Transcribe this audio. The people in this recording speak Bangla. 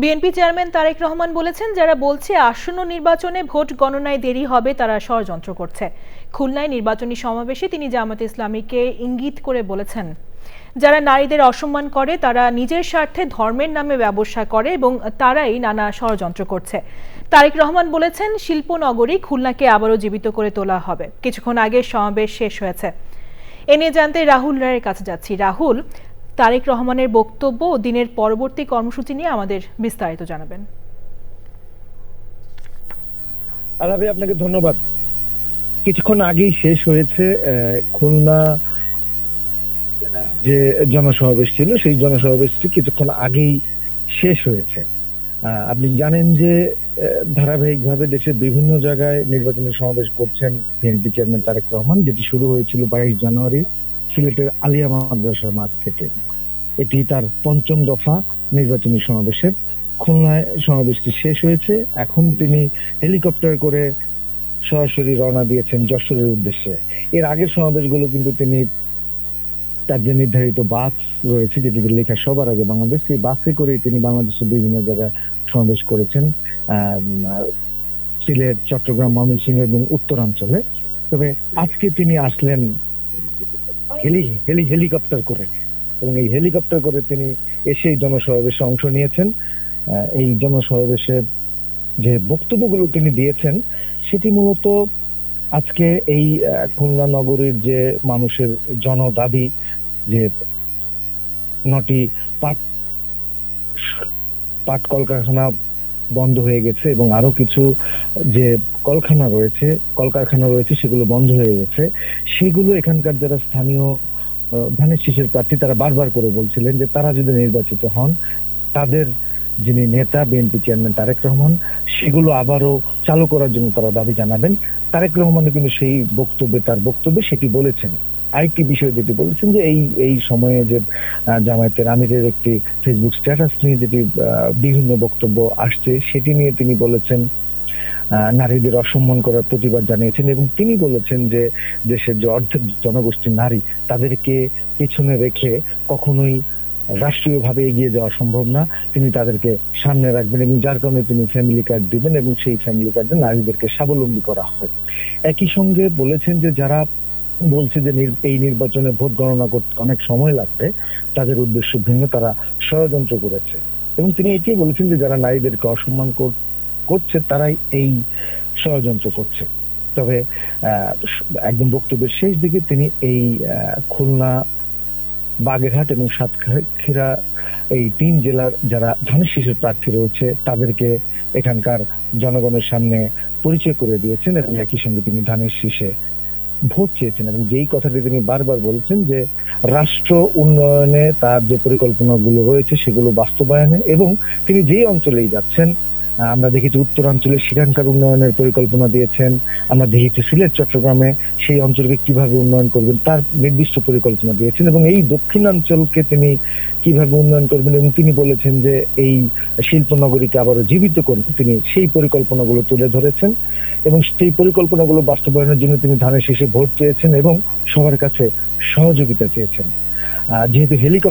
বিএনপি চেয়ারম্যান তারেক রহমান বলেছেন, যারা বলছে আসন্ন নির্বাচনে ভোট গণনায় দেরি হবে, তারা ষড়যন্ত্র করছে। খুলনায় নির্বাচনী সমাবেশে তিনি জামাত ইসলামীকে ইঙ্গিত করে বলেছেন। যারা নারীদের অসম্মান করে, তারা নিজের স্বার্থে ধর্মের নামে ব্যবসা করে এবং তারাই নানা ষড়যন্ত্র করছে। তারেক রহমান বলেছেন শিল্পনগরী খুলনাকে আবারও জীবিত করে তোলা হবে। কিছুক্ষণ আগে সমাবেশ শেষ হয়েছে। এ নিয়ে জানতে রাহুল রায়ের কাছে যাচ্ছি। রাহুল তারেক রহমানের বক্তব্য ও দিনের পরবর্তী কর্মসূচি নিয়ে আমাদের বিস্তারিত জানাবেন। আলাপে আপনাকে ধন্যবাদ। কিছুক্ষণ আগেই শেষ হয়েছে খুলনা যে জনসমাবেশ ছিল, সেই জনসমাবেশটি কিছুক্ষণ আগেই শেষ হয়েছে। আপনি জানেন যে ধারাবাহিকভাবে দেশের বিভিন্ন জায়গায় নির্বাচনী সমাবেশ করছেন বিএনপি চেয়ারম্যান তারেক রহমান, যেটি শুরু হয়েছিল বাইশ জানুয়ারি। সিলেটের আলিয়া মাদ্রাসার মাঠ থেকে। এটি তার পঞ্চম দফা নির্বাচনী সমাবেশের। খুলনায় সমাবেশটি শেষ হয়েছে। এখন তিনি হেলিকপ্টার করে সরাসরি রওনা দিয়েছেন যশোরের উদ্দেশ্যে। এর আগের সমাবেশগুলো কিন্তু তিনি তার যে নির্ধারিত বাস রয়েছে যেটিতে লেখা সবার আগে বাংলাদেশ, সেই বাসে করে তিনি বাংলাদেশের বিভিন্ন জায়গায় সমাবেশ করেছেন সিলেট, চট্টগ্রাম, ময়মনসিংহ এবং উত্তরাঞ্চলে। তবে আজকে তিনি আসলেন হেলি হেলি, হেলিকপ্টার করে। এবং এই হেলিকপ্টার করে তিনি এসে জনসমাবেশে অংশ নিয়েছেন। এই জনসমাবেশের যে বক্তব্যগুলো তিনি দিয়েছেন, সেটি মূলত আজকে এই খুলনা নগরীর যে মানুষের জনদাবি, যে নটি পাট পাট কলকারখানা বন্ধ হয়ে গেছে এবং আরও কিছু যে কলখানা রয়েছে, কলকারখানা রয়েছে, সেগুলো বন্ধ হয়ে গেছে। সেগুলো এখানকার যারা স্থানীয় ধানের শীষের প্রার্থী, তারা বারবার করে বলছিলেন যে তারা যদি নির্বাচিত হন, তাদের যিনি নেতা, বিএনপি চেয়ারম্যান তারেক রহমান, সেগুলো আবারও চালু করার জন্য তারা দাবি জানাবেন। তারেক রহমানও কিন্তু সেই বক্তব্যে, তার বক্তব্যে সেটি বলেছেন? আরেকটি বিষয় যেটি বলেছেন যে এই এই সময়ে যে জামায়াতের আমিরের একটি ফেসবুক স্ট্যাটাস নিয়ে যেটি বিভিন্ন বক্তব্য আসছে, সেটি নিয়ে তিনি বলেছেন নারীদের অসম্মান করার প্রতিবাদ জানিয়েছেন এবং তিনি বলেছেন যে দেশের যে অর্ধেক জনগোষ্ঠী নারী, তাদেরকে পেছনে রেখে কখনোই রাষ্ট্রীয়ভাবে এগিয়ে যাওয়া সম্ভব না। তিনি তাদেরকে সামনে রাখবেন এবং যার কারণে তিনি ফ্যামিলি কার্ড দিবেন এবং সেই ফ্যামিলি কার্ডে নারীদেরকে স্বাবলম্বী করা হয়। একই সঙ্গে বলেছেন যে যারা বলছে যে এই নির্বাচনে ভোট গণনা করতে অনেক সময় লাগবে, তাদের উদ্দেশ্য ভিন্ন, তারা ষড়যন্ত্র করেছে। এবং তিনি এটিই বলেছেন যে যারা নারীদেরকে অসম্মান কর- করছে, তারাই এই ষড়যন্ত্র করছে। তবে একদম বক্তব্যের শেষ দিকে তিনি এই খুলনা, বাগেরহাট এবং সাতক্ষীরা এই তিন জেলার যারা ধানের শীষের প্রার্থী রয়েছে, তাদেরকে এখানকার জনগণের সামনে পরিচয় করে দিয়েছেন এবং একই সঙ্গে তিনি ধানের শীষে ভোট চেয়েছেন এবং যেই কথাটি তিনি বারবার বলছেন যে, রাষ্ট্র উন্নয়নে তার যে পরিকল্পনাগুলো রয়েছে সেগুলো বাস্তবায়নে এবং তিনি যেই অঞ্চলেই যাচ্ছেন আমরা দেখেছি উত্তরাঞ্চলে সেখানকার উন্নয়নের পরিকল্পনা দিয়েছেন। আমরা দেখেছি সিলেট, চট্টগ্রামে সেই অঞ্চলকে কীভাবে উন্নয়ন করবেন, তার নির্দিষ্ট পরিকল্পনা দিয়েছেন এবং এই দক্ষিণাঞ্চলকে তিনি কীভাবে উন্নয়ন করবেন এবং তিনি বলেছেন যে এই শিল্প নগরীকে আবারও জীবিত করবেন তিনি সেই পরিকল্পনাগুলো তুলে ধরেছেন এবং সেই পরিকল্পনাগুলো বাস্তবায়নের জন্য তিনি ধানের শেষে ভোট চেয়েছেন এবং সবার কাছে সহযোগিতা চেয়েছেন। যেহেতু হেলিকপ্টার